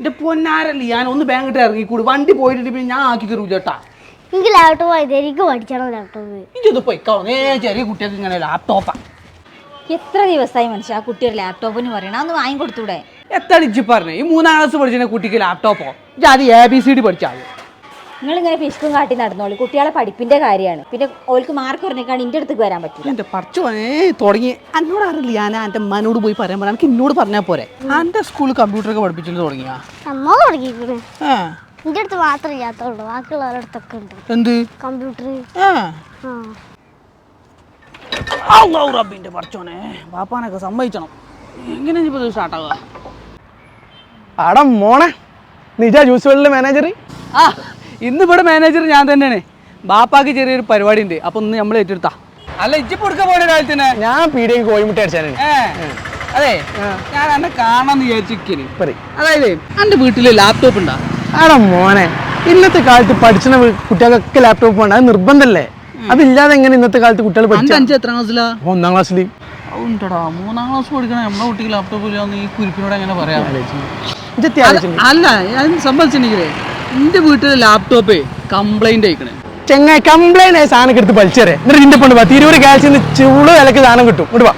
എന്റെ പൊന്നാരല്ലേ ഞാൻ ഒന്ന് ബാങ്കിട്ട് ഇറങ്ങിക്കൂടി? വണ്ടി പോയിട്ട് പിന്നെ ഞാൻ ആക്കി തരൂ ചേട്ടാ എനിക്ക് ലാപ്ടോപ്പ് ആയത് എനിക്ക് പഠിക്കണം ലാപ്ടോപ്പ് ഇതൊന്ന് പൊയ്ക്കാവോ നേ ചെറിയ കുട്ടികൾക്ക് ഇങ്ങനെ ലാപ്ടോപ്പാ എത്ര ദിവസമായി മനുഷ്യ ആ കുട്ടി ഒരു ലാപ്ടോപ്പിന് പറയണം? അന്ന് വാങ്ങിക്കൊടുത്തൂടെ? എത്ര ഇജ്ജി പറഞ്ഞു? ഈ മൂന്നാം ക്ലാസ് പഠിച്ച കുട്ടിക്ക് ലാപ്ടോപ്പോ ഞാൻ അത് എ ബി സി ഡി പഠിച്ചാൽ നിങ്ങളിങ്ങനെ പിശുക്കും കാട്ടി നടന്നോളൂ. കുട്ടികളെ പഠിപ്പിന്റെ കാര്യമാണ്. പിന്നെ ഓൾക്ക് മാർക്ക് കുറഞ്ഞേക്കാണ് ഇന്റെ അടുത്തേക്ക് വരാൻ പറ്റില്ല. എന്റെ പറിച്ചോനെ തുടങ്ങി. എന്നോട് അറിയില്ല. ഞാൻ എന്റെ മനോട് പോയി പറയാൻ പറയാം എനിക്ക് എന്നോട് പറഞ്ഞാൽ പോരെ. എന്റെ സ്കൂളിൽ കമ്പ്യൂട്ടർ ഒക്കെ പഠിപ്പിച്ചിട്ട് തുടങ്ങിയാ? അമ്മ തുടങ്ങിയിരിക്കണ്. ഏ എന്റെ അടുത്ത് മാത്രമേ ഇല്ലാത്തുള്ളൂ ബാക്കിയുള്ളവരുടെ അടുത്തൊക്കെ ഉണ്ട്. എന്ത്? കമ്പ്യൂട്ടർ റബ്ബിന്റെ പറിച്ചോനെ ബാപ്പാനൊക്കെ സമ്മതിച്ചണം. എങ്ങനെ ഇപ്പൊ ഇത് സ്റ്റാർട്ടാവുക ആടാ മോനെ നിജ ജ്യൂസ് വേൾഡിലെ മാനേജർ ആ. ഇന്ന് ഇവിടെ മാനേജർ ഞാൻ തന്നെയാണ്. ബാപ്പാക്ക് ചെറിയൊരു പരിപാടി ഉണ്ട് അപ്പൊ ഒന്ന് നമ്മൾ ഏറ്റെടുത്താ. അല്ല ഇജ്ജി കൊടുക്ക പോണ രാവിലെ തന്നെ ഞാൻ പീടിയ കോഴിമുട്ട അടിച്ചാണ് അതെ ഞാൻ എന്നെ കാണാന്ന് വിചാരിച്ചിരിക്കണ്. പറയ്. അതായത് എന്റെ വീട്ടിൽ ലാപ്ടോപ്പ് ഉണ്ടാ? ആടാ മോനെ ഇന്നത്തെ കാലത്ത് പഠിച്ച കുട്ടികൾക്കൊക്കെ ലാപ്ടോപ്പ് വേണ്ട അത് നിർബന്ധമല്ലേ അതില്ലാതെ എങ്ങനെ ഇന്നത്തെ കാലത്ത് കുട്ടികൾ പഠിച്ചു? അഞ്ച് എത്ര ക്ലാസ്സിലാ? ഒന്നാം ക്ലാസ്സിൽ ഉണ്ടടാ. മൂന്നാം ക്ലാസ് പഠിക്കണ നമ്മളെ കുട്ടിക്ക് ലാപ്ടോപ്പ് ഇല്ലാന്ന് ഈ കുരിപ്പിനോട് എങ്ങനെ പറയാ? അല്ല ഞാൻ സംബന്ധിച്ചിട്ടുണ്ടെങ്കിലേ എന്റെ വീട്ടിലെ ലാപ്ടോപ്പ് കംപ്ലൈന്റ് ആയിക്കണേ ചെങ്ങായി കംപ്ലൈന്റ് ആയ സാധനം എടുത്ത് വലിച്ചേരെ. എന്നിട്ട് നിന്റെ പണ്ട് തിരൂര് ഗാലക്സി ചൂട് വിലക്ക് സാധനം കിട്ടും. ഇങ്ങോട്ട് വാ.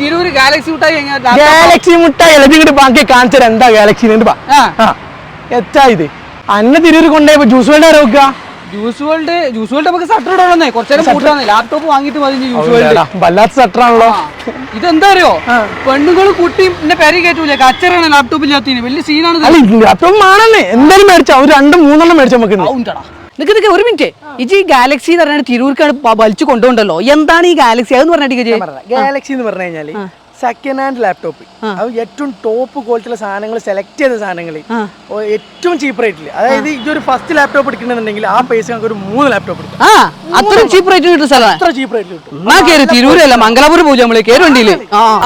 തിരൂര് ഗാലക്സി മുട്ടായി ഗാലക്സി മുട്ടായി അല്ലെങ്കിൽ ഇങ്ങോട്ട് ബാക്കി കാണിച്ചാൽ എന്താ ഗാലക്സി ഇങ്ങോട്ട് വാ. എത്താ ഇത്. അന്ന തിരൂര് കൊണ്ടുപോയപ്പോ ജ്യൂസ് വേണ്ട നോക്കുക ജ്യൂസ് വേൾഡ് ജ്യൂസ് വേൾഡ് നമുക്ക് സട്ടർ ഇടണമെന്നേ. കുറച്ചേരം കൂട്ടാന്ന്. ലാപ്ടോപ്പ് വാങ്ങിട്ട് മതി ജ്യൂസ് വേൾഡ് ഔ, വല്ലാത്ത സട്ടറാണല്ലോ ഇതെന്താ അറിയോ പെണ്ണുങ്ങൾ കുട്ടി എന്നെ പെരി കയറ്റൂലേ കച്ചറാണ് ലാപ്ടോപ്പ് ഇല്ലാത്തതിന്. വലിയ സീനാണ് അല്ല ലാപ്ടോപ്പ് ആണെന്നേ എന്തായാലും മേടിച്ചാ. ഒരു രണ്ട് മൂന്നെണ്ണം മേടിച്ചാ നമുക്ക് ഒരു മിനിറ്റ് ഇജി ഗാലക്സി എന്ന് പറഞ്ഞാൽ തിരൂർക്കാണ് വലിച്ചു കൊണ്ടുപോകണ്ടല്ലോ. എന്താണ് ഈ ഗാലക്സി അതെന്ന് പറഞ്ഞിട്ട് ഗാലക്സി എന്ന് പറഞ്ഞു കഴിഞ്ഞാൽ സെക്കൻഡ് ഹാൻഡ് ലാപ്ടോപ്പ് അത് ഏറ്റവും ടോപ്പ് ക്വാളിറ്റിയുള്ള സാധനങ്ങൾ സെലക്ട് ചെയ്ത സാധനങ്ങൾ. ഏറ്റവും ചീപ്പ് റേറ്റിൽ അതായത് ഇതൊരു ഫസ്റ്റ് ലാപ്ടോപ്പ് എടുക്കണമെന്നുണ്ടെങ്കിൽ ആ പൈസ നമുക്ക് ഒരു മൂന്ന് ലാപ്ടോപ്പ് എടുക്കാം. ചീപ്പ് റേറ്റ് അത്ര ചീപ്പ് റേറ്റിൽ കിട്ടും. എന്നാ കേറി തിരൂരല്ല മംഗലാപുരം പൂജ നമ്മൾ കേറി വണ്ടിയിൽ.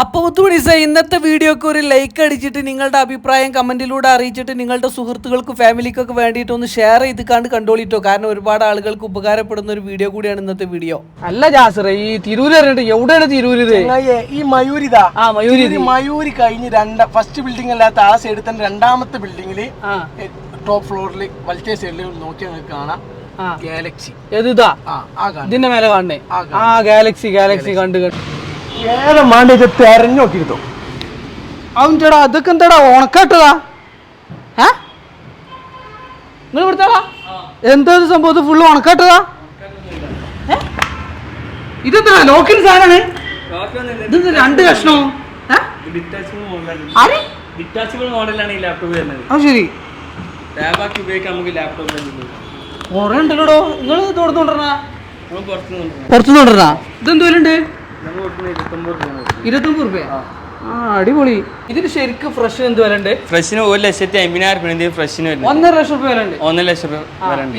അപ്പൊ ഒത്തുമണിസ ഇന്നത്തെ വീഡിയോക്ക് ഒരു ലൈക്ക് അടിച്ചിട്ട് നിങ്ങളുടെ അഭിപ്രായം കമന്റിലൂടെ അറിയിച്ചിട്ട് നിങ്ങളുടെ സുഹൃത്തുക്കൾക്കും ഫാമിലിക്കൊക്കെ വേണ്ടിയിട്ട് ഒന്ന് ഷെയർ ചെയ്ത് കണ്ട് കണ്ടോളിട്ടോ. കാരണം ഒരുപാട് ആളുകൾക്ക് ഉപകാരപ്പെടുന്ന ഒരു വീഡിയോ കൂടിയാണ് ഇന്നത്തെ വീഡിയോ അല്ല ജാസറേ ഈ തിരൂര് പറഞ്ഞിട്ട് എവിടെയാണ് തിരൂര് ഇത്? ഈ മയൂരി ഇതാ ആ, മയൂരി ഇത് മയൂരി കഴിഞ്ഞ് രണ്ട ഫസ്റ്റ് ബിൽഡിംഗ് അല്ലാത്ത ആ സൈഡിൽ തന്നെ രണ്ടാമത്തെ ബിൽഡിംഗിൽ ടോപ്പ് ഫ്ലോറിൽ വലത്തെ സൈഡിൽ നോക്കി നിങ്ങൾക്ക് കാണാം. ഗാലക്സി ഏതാ ആ ആ കാണാം. ഇതിന്റെ മേലെ കാണണേ. ആ ഗാലക്സി ഗാലക്സി കണ്ട് കണ്ട്. ഏറെ മാണ്ടി ഇത് തെരഞ്ഞു നോക്കിയിരുത്തോ അവൻ ചേടാ അതൊക്കെ എന്താടാ? ഉണക്കട്ടതാ ഏ നിങ്ങൾ ഇവിടുത്താടാ എന്താ സംഭവം? ഇത് ഫുള്ള് ഉണക്കാട്ടതാ? ഇതെന്താ? ലോക്കിന് സാധനമാണ് ഇത് രണ്ട് കഷ്ണോ? ഡിറ്റാച്ചബിൾ മോഡലാണ്. ഈ ലാപ്ടോപ്പ് വരുന്നത്. ആ ശരി. ലാബാക്കി ഉപയോഗിക്കാൻ നമുക്ക് ലാപ്ടോപ്പ് കൊറേ ഉണ്ടല്ലോ നിങ്ങൾ ഇത് കൊടുത്തോണ്ടിരണ നമ്മൾ പുറത്തുനിന്ന് കൊണ്ടിരണ ഇതെന്തോലുണ്ട് ഇരുപത്തൊമ്പത് രൂപ ആ. അടിപൊളി. ഇതിന് ശരിക്കും ഫ്രഷ് എന്ത് വില ഉണ്ട് ഫ്രഷിന് ഒരു ലക്ഷത്തി അമ്പതിനായിരം രൂപ ഫ്രഷിന് വരുന്നത്. ഒന്നര ലക്ഷം രൂപ വില ഒന്നര ലക്ഷം രൂപ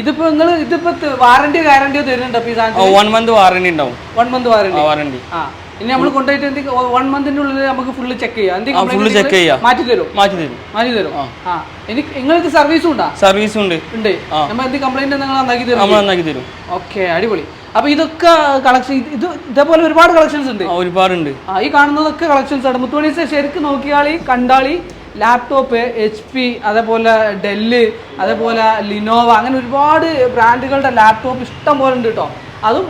ഇതിപ്പോ നിങ്ങൾ ഇതിപ്പോ വാറണ്ടി ഗ്യാരണ്ടിയോ തരുന്നുണ്ടോ ഈ സാധനത്തിന്? വൺ മന്ത് വാറണ്ടി ഉണ്ടാവും. വൺ മന്ത് വാറന്റി വാറണ്ടി ആ. ഇനി നമ്മൾ കൊണ്ടുപോയിട്ട് എന്തെങ്കിലും വൺ മന്തിന്റെ ഉള്ളിൽ നമുക്ക് ഫുള്ള് ചെക്ക് ചെയ്യാം. എന്തെങ്കിലും complaint check ചെയ്യാം. മാറ്റി തരും. മാറ്റി തരും. മാറ്റി തരും. ആ. എനിക്ക് നിങ്ങൾക്ക് സർവീസും ഉണ്ടോ? സർവീസും ഉണ്ട്. ഉണ്ട്. നമ്മൾ എന്ത് കംപ്ലൈന്റ് നിങ്ങൾ നന്നാക്കി തരും നമ്മൾ നന്നാക്കി തരും. ഓക്കെ അടിപൊളി. അപ്പൊ ഇതൊക്കെ കളക്ഷൻ ഇത് ഇതേപോലെ ഒരുപാട് കളക്ഷൻസ് ഉണ്ട്. ഒരുപാടുണ്ട്. ആ ഈ കാണുന്നതൊക്കെ കളക്ഷൻസ് ആണ്. മുത്തുമണി ശരിക്കും നോക്കിയാളി കണ്ടാളി ലാപ്ടോപ്പ് എച്ച് പി അതേപോലെ ഡെല്ല് അതേപോലെ ലിനോവ അങ്ങനെ ഒരുപാട് ബ്രാൻഡുകളുടെ ലാപ്ടോപ്പ് ഇഷ്ടം പോലെ ഉണ്ട് കേട്ടോ അതും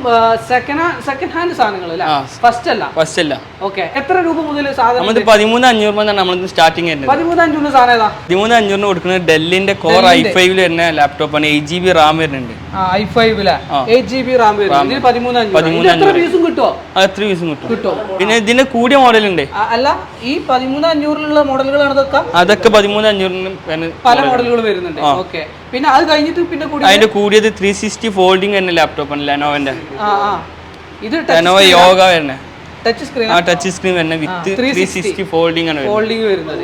സെക്കൻഡ് സെക്കൻഡ് ഹാൻഡ് സാധനങ്ങൾ അല്ലേ? ഫസ്റ്റ് അല്ല? ഫസ്റ്റ് അല്ല. ഓക്കെ എത്ര രൂപ മുതൽ സാധനം നമ്മൾ പതിമൂന്ന് അഞ്ഞൂറ് രൂപ നമ്മളിന്ന് സ്റ്റാർട്ടിങ് വരുന്നത്. പതിമൂന്ന് അഞ്ചൂന്ന് സാധനം ഏതാ? പതിമൂന്ന് അഞ്ഞൂറിന് കൊടുക്കുന്നത് ഡെല്ലിന്റെ കോർ ഐ ഫൈവിൽ വരുന്ന laptop eight G B RAM വരുന്നുണ്ട്. ഐ ഫൈവ് അല്ലേ എയ്റ്റ് ജി ബി റാം പതിമൂന്ന് അഞ്ഞൂറ്. എത്ര പീസും കിട്ടുമോ എത്ര പീസും കിട്ടും. കിട്ടും. പിന്നെ ഇതിന്റെ കൂടിയ മോഡൽ ഉണ്ട്. അല്ല ഈ പതിമൂന്ന് അഞ്ഞൂറിലുള്ള മോഡലുകളാണ് അതൊക്കെ അതൊക്കെ പതിമൂന്ന് അഞ്ഞൂറിന് പല മോഡലുകൾ വരുന്നുണ്ട്. ഓക്കെ പിന്നെ അത് കഴിഞ്ഞിട്ട് പിന്നെ കൂടിയ അതിന്റെ കൂടിയത് ത്രീ സിക്സ്റ്റി ഫോൾഡിംഗ് ആണ് ലാപ്ടോപ്പാണ് ലെനോവന്റെ ആ ആ. ഇത് ലെനോവ യോഗ വരുന്നത് ടച്ച് സ്ക്രീൻ ആ ടച്ച് സ്ക്രീൻ വരുന്ന. വിത്ത് ത്രീ സിക്സ്റ്റി ഫോൾഡിംഗ് ആണ് വരുന്നത്. ഫോൾഡിംഗ് വരുന്നത്.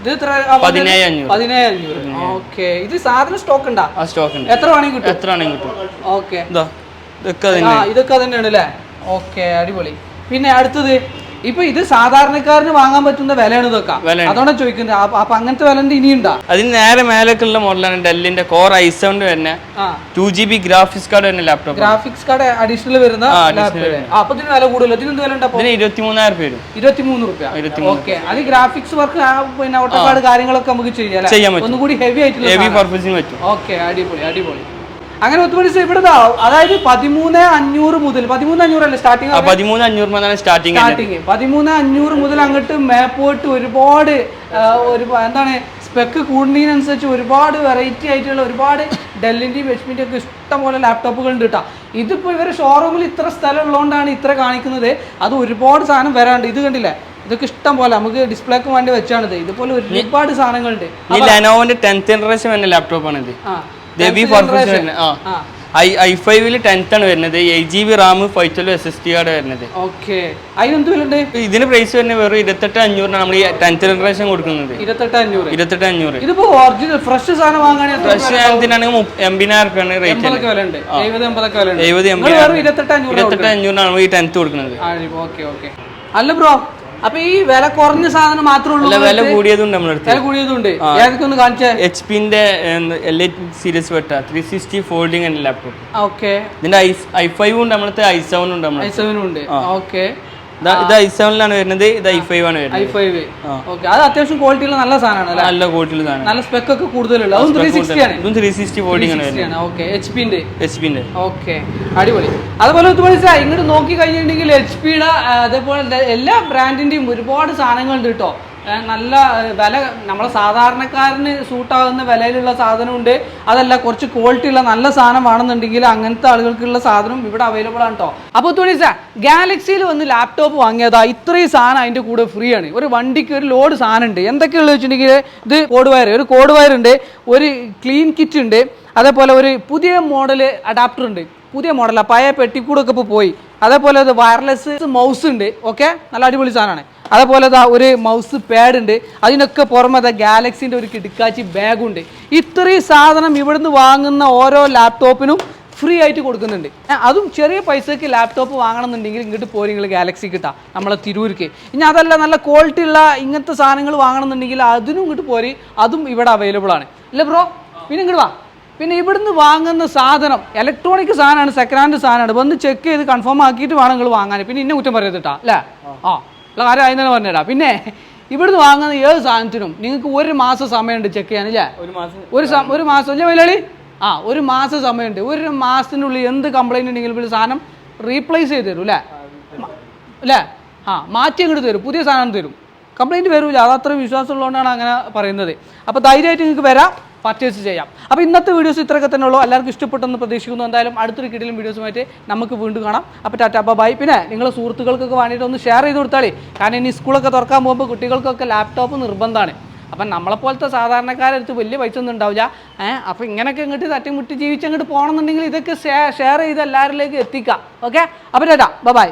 ഇത് എത്ര ആ, പതിനേഴ് അഞ്ഞൂറ്. പതിനേഴ്. അഞ്ഞൂറ് ഓക്കെ. ഇത് സാധനം സ്റ്റോക്ക് ഉണ്ടാ ആ സ്റ്റോക്ക് ഉണ്ട് എത്ര വേണമെങ്കിൽ കിട്ടും? എത്ര വേണമെങ്കിൽ കിട്ടും. ഓക്കെ. ഇതാ ഇതൊക്കെ ഇതൊക്കെ തന്നെയാണ് അല്ലേ ഓക്കെ അടിപൊളി. പിന്നെ അടുത്തത്? ഇപ്പൊ ഇത് സാധാരണക്കാരന് വാങ്ങാൻ പറ്റുന്ന വിലയാണ് ഇതൊക്കെ. അതോടെ ചോദിക്കുന്നത്. അപ്പൊ- അങ്ങനത്തെ വിലന്റെ ഇനിയുണ്ടാ? അതിന് നേരെ മേലേക്കുള്ള മോഡലാണ് ഡെല്ലിന്റെ കോർ ഐ സെവൻ തന്നെ two G B graphics card തന്നെ ലാപ്ടോപ്പ് ഗ്രാഫിക്സ് കാർഡ് അഡീഷണൽ വരുന്ന അപ്പൊ ഇതിന് വില കൂടുതലോ? ഇതിന് എന്ത് വില ഉണ്ട് അപ്പൊ? ഇതിന് ഇരുപത്തി മൂന്നായിരം രൂപ വരും ഇരുപത്തി മൂന്ന് റുപ്യ. ഓക്കെ അത് ഗ്രാഫിക്സ് വർക്ക് പിന്നെ ഓട്ടോക്കാട് കാര്യങ്ങളൊക്കെ നമുക്ക് ചെയ്യാം ഒന്നുകൂടി ഹെവി ആയിട്ടുള്ള ഹെവി. പർപ്പസിന് പറ്റും. ഓക്കെ അടിപൊളി അടിപൊളി. അങ്ങനെ ഒത്തുപടി ഇവിടെ അതായത് പതിമൂന്ന് അഞ്ഞൂറ് മുതൽ പതിമൂന്ന് അഞ്ഞൂറല്ലേ അല്ലേ സ്റ്റാർട്ടിങ് പതിമൂന്ന് അഞ്ഞൂറ് മുതലാണ് സ്റ്റാർട്ടിങ് സ്റ്റാർട്ടിങ് പതിമൂന്ന് അഞ്ഞൂറ് മുതൽ അങ്ങോട്ട് മേപ്പോട്ട് ഒരുപാട് ഒരു എന്താണ് സ്പെക്ക് കൂടുന്നതിനനുസരിച്ച് ഒരുപാട് വെറൈറ്റി ആയിട്ടുള്ള ഒരുപാട് ഡെല്ലിന്റെയും എച്ച് പിന്റെ ഒക്കെ ഇഷ്ടംപോലെ ലാപ്ടോപ്പുകൾ ഉണ്ട് കേട്ടോ ഇതിപ്പോൾ ഇവർ ഷോറൂമിൽ ഇത്ര സ്ഥലം ഉള്ളതുകൊണ്ടാണ് ഇത്ര കാണിക്കുന്നത്. അത് ഒരുപാട് സാധനം വരാണ്ട്. ഇത് കണ്ടില്ലേ? ഇതൊക്കെ ഇഷ്ടം പോലെ നമുക്ക് ഡിസ്പ്ലേക്ക് വേണ്ടി വെച്ചാണിത്. ഇതുപോലെ ഒരുപാട് സാധനങ്ങളുണ്ട്. ഈ ലെനോവിന്റെ ടെൻത്ത് ജനറേഷൻ ലാപ്ടോപ്പ് ആണ് ഇത് ആ ഫോർ. വരുന്നത്. ആ. ഐ ഐ ഫൈവിൽ ടെൻത്ത് ആണ് വരുന്നത്. Eight G B RAM five twelve S S T ആണ് വരുന്നത്. ഓക്കെ അതിനെന്ത് വില ഉണ്ട്? ഇതിന് പ്രൈസ് വരുന്നത് വെറും ഇരുപത്തെട്ട് അഞ്ഞൂറിനാണ് നമ്മൾ ഈ ടെൻത്ത് ജനറേഷൻ കൊടുക്കുന്നത്. ഇരുപത്തെട്ട് അഞ്ഞൂറ്. ഇരുപത്തെട്ട് അഞ്ഞൂറ്. ഇതിപ്പോ ഒറിജിനൽ ഫ്രഷ് സാധനം വാങ്ങാൻ ഫ്രഷ് സാധനത്തിനാണെങ്കിൽ എൺപതിനായിരം റുപ്യാണ് റേറ്റ് എഴുപത് എൺപതൊക്കെ വില ഉണ്ട് ഇരുപത്തെട്ട് അഞ്ഞൂറ് ഇരുപത്തെട്ട് അഞ്ഞൂറിനാണ് നമ്മൾ ഈ ടെൻത്ത് കൊടുക്കുന്നത്. ഓക്കെ ഓക്കെ അല്ല ബ്രോ അപ്പൊ ഈ വില കുറഞ്ഞ സാധനം മാത്രമേ ഉള്ളൂ വില കൂടിയതുണ്ട് നമ്മളെടുത്ത് വില കൂടിയതുണ്ട്. ഏതൊക്കെ ഒന്ന് കാണിച്ചേ? എച്ച് പിന്റെ L A series Vetta. Three sixty folding and laptop okay ഇതിന്റെ ഐ ഫൈവ് ഉണ്ട് നമ്മളത്തെ ഐ സെവൻ ഉണ്ട് ഐ സെവൻ ഉണ്ട്. ഓക്കെ ഇത് ഐ സെവനിലാണ് വരുന്നത്. ഇത് ഐ ഫൈവ് ആണ് ഐ വരുന്നത് ഫൈവ് ഓക്കെ. അത് അത്യാവശ്യം ക്വാളിറ്റി ഉള്ള നല്ല സാധനമാണ് നല്ല ക്വാളിറ്റിയിൽ സാധനം. നല്ല സ്പെക്ക് ഒക്കെ കൂടുതലുള്ള. അതും ത്രീ സിക്സ്റ്റി ആണ്. ഇതും ത്രീ സിക്സ്റ്റി ഫോൾഡിംഗ് ആണ് വരുന്നത്. ഓക്കെ. എച്ച് പിന്റെ എച്ച് പിന്റെ ഓക്കെ. അടിപൊളി. അതുപോലെ ഇങ്ങോട്ട് നോക്കി കഴിഞ്ഞിട്ടുണ്ടെങ്കിൽ എച്ച് പിയുടെ അതേപോലെ എല്ലാ ബ്രാൻഡിന്റെയും ഒരുപാട് സാധനങ്ങളുണ്ട് കേട്ടോ. നല്ല വില നമ്മളെ സാധാരണക്കാരന് സൂട്ടാകുന്ന വിലയിലുള്ള സാധനമുണ്ട്. അതല്ല കുറച്ച് ക്വാളിറ്റി ഉള്ള നല്ല സാധനം വേണമെന്നുണ്ടെങ്കിൽ അങ്ങനത്തെ ആളുകൾക്കുള്ള സാധനം ഇവിടെ അവൈലബിൾ ആണ് കേട്ടോ അപ്പോൾ തുണിസ ഗാലക്സിയിൽ വന്ന് ലാപ്ടോപ്പ് വാങ്ങിയതാ ഇത്രയും സാധനം അതിന്റെ കൂടെ ഫ്രീ ആണ്. ഒരു വണ്ടിക്ക് ഒരു ലോഡ് സാധനം ഉണ്ട് എന്തൊക്കെയുള്ളത് വെച്ചിട്ടുണ്ടെങ്കിൽ ഇത് കോഡ് വയർ ഒരു കോഡ് വയർ ഉണ്ട് ഒരു ക്ലീൻ കിറ്റ് ഉണ്ട് അതേപോലെ ഒരു പുതിയ മോഡൽ അഡാപ്റ്റർ ഉണ്ട്. പുതിയ മോഡലാണ് പഴയ പെട്ടിക്കൂടൊക്കെ ഇപ്പോൾ പോയി. അതേപോലെ അത് വയർലെസ് മൗസ് ഉണ്ട്. ഓക്കെ നല്ല അടിപൊളി സാധനമാണ്. അതേപോലെ ദാ ഒരു മൗസ് പാഡ് ഉണ്ട്. അതിനൊക്കെ പുറമെ ദാ ഗാലക്സിന്റെ ഒരു കിടക്കാച്ചി ബാഗുണ്ട് ഇത്രയും സാധനം ഇവിടുന്ന് വാങ്ങുന്ന ഓരോ ലാപ്ടോപ്പിനും ഫ്രീ ആയിട്ട് കൊടുക്കുന്നുണ്ട്. അതും ചെറിയ പൈസക്ക് ലാപ്ടോപ്പ് വാങ്ങണമെന്നുണ്ടെങ്കിൽ ഇങ്ങോട്ട് പോയി നിങ്ങൾ ഗാലക്സി കിട്ടാം നമ്മളെ തിരൂർക്ക്. ഇനി അതല്ല നല്ല ക്വാളിറ്റി ഉള്ള ഇങ്ങനത്തെ സാധനങ്ങൾ വാങ്ങണമെന്നുണ്ടെങ്കിൽ അതിനും ഇങ്ങോട്ട് പോരി അതും ഇവിടെ അവൈലബിൾ ആണ്. ഇല്ല ബ്രോ പിന്നെ ഇങ്ങോട്ട് വാ. പിന്നെ ഇവിടുന്ന് വാങ്ങുന്ന സാധനം ഇലക്ട്രോണിക് സാധനമാണ് സെക്കൻഡ് ഹാൻഡ് സാധനമാണ്. വന്ന് ചെക്ക് ചെയ്ത് കൺഫേം ആക്കിയിട്ട് വേണം നിങ്ങൾ വാങ്ങാൻ പിന്നെ ഇന്ന കുറ്റം പറയത്തിട്ടാ അല്ലേ? ആ. ഉള്ള കാര്യം അതിന് തന്നെ പറഞ്ഞുതരാം. പിന്നെ ഇവിടുന്ന് വാങ്ങുന്ന ഏത് സാധനത്തിനും നിങ്ങൾക്ക് ഒരു മാസം സമയമുണ്ട് ചെക്ക് ചെയ്യാൻ അല്ലേ ഒരു മാസം. ഒരു സം- ഒരു മാസം അല്ലേ മലയാളി? ആ ഒരു മാസം സമയമുണ്ട്. ഒരു മാസത്തിനുള്ളിൽ എന്ത് കംപ്ലൈന്റ് ഉണ്ടെങ്കിലും ഇവർ സാധനം റീപ്ലേസ് ചെയ്ത് തരും അല്ലേ? മ- അല്ലേ? ആ മാറ്റി അങ്ങോട്ട് തരും പുതിയ സാധനം തരും. കംപ്ലൈന്റ് വരില്ല അത് അത്ര വിശ്വാസമുള്ളതുകൊണ്ടാണ് അങ്ങനെ പറയുന്നത്. അപ്പോൾ ധൈര്യമായിട്ട് നിങ്ങൾക്ക് വരാം. പർച്ചേസ് ചെയ്യാം. അപ്പോൾ ഇന്നത്തെ വീഡിയോസ് ഇത്രയൊക്കെ തന്നെ ഉള്ളൂ. എല്ലാവർക്കും ഇഷ്ടപ്പെട്ടെന്ന് പ്രതീക്ഷിക്കുന്നു. എന്തായാലും അടുത്തൊരു കിടിലും വീഡിയോസുമായിട്ട് നമുക്ക് വീണ്ടും കാണാം. അപ്പോൾ ടാറ്റ ബൈ പിന്നെ നിങ്ങളെ സുഹൃത്തുക്കൾക്കൊക്കെ വേണ്ടിയിട്ട് ഒന്ന് ഷെയർ ചെയ്ത് കൊടുത്താളി. കാരണം ഇനി സ്കൂളൊക്കെ തുറക്കാൻ പോകുമ്പോൾ കുട്ടികൾക്കൊക്കെ ലാപ്ടോപ്പ് നിർബന്ധമാണ്. അപ്പം നമ്മളെപ്പോലത്തെ സാധാരണക്കാരടുത്ത് വലിയ പൈസ ഒന്നും ഉണ്ടാവില്ല. ഏഹ് അപ്പോൾ ഇങ്ങനെയൊക്കെ ഇങ്ങോട്ട് തട്ടിമുട്ടി ജീവിച്ച് അങ്ങോട്ട് പോകണമെന്നുണ്ടെങ്കിൽ ഇതൊക്കെ ഷെയർ ചെയ്ത് എല്ലാവരിലേക്ക് എത്തിക്കാം. ഓക്കെ അപ്പോൾ ടാറ്റ ബൈ